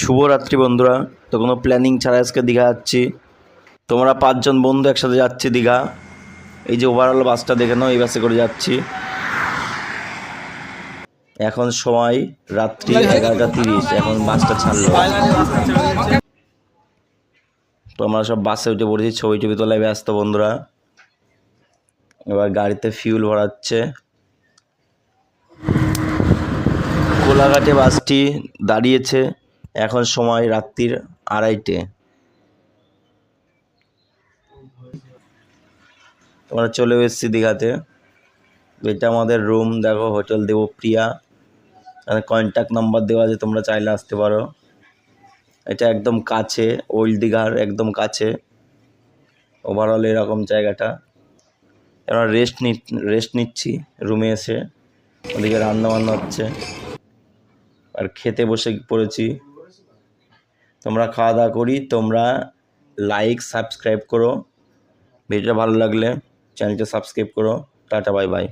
শুভরাত্রি বন্ধুরা। তো কোনো প্ল্যানিং ছাড়া আজকে দীঘা যাচ্ছি। তোমরা পাঁচজন বন্ধু একসাথে যাচ্ছি দীঘা। এই যে ওভারঅল বাসটা দেখে নাও, এই বাসে করে যাচ্ছি। এখন সময় রাত্রি এগারোটা তিরিশ, এখন বাসটা ছাড়লো। তো আমরা সব বাসে উঠে পড়েছি, ছবি টবি তোলায় ব্যস্ত বন্ধুরা। এবার গাড়িতে ফিউল ভরাচ্ছে। কোলাঘাটে বাসটি দাঁড়িয়েছে। এখন সময় রাত্রির আড়াইটে। আমরা চলে এসেছি দীঘাতে। এটা আমাদের রুম দেখো হোটেল দেবপ্রিয়া এখানে কন্ট্যাক্ট নাম্বার দেওয়া আছে, তোমরা চাইলে আসতে পারো। এটা একদম কাছে ওল্ড দীঘার একদম কাছে। ওভারঅল এরকম জায়গাটা। আমরা রেস্ট নি রেস্ট নিচ্ছি রুমে এসে। ওদিকে রান্না বান্না হচ্ছে। আর খেতে বসে পড়েছি। তোমরা খাওয়া দাওয়া করি, তোমরা লাইক সাবস্ক্রাইব করো। ভিডিওটা ভালো লাগলে চ্যানেলটা সাবস্ক্রাইব করো। Tata bye bye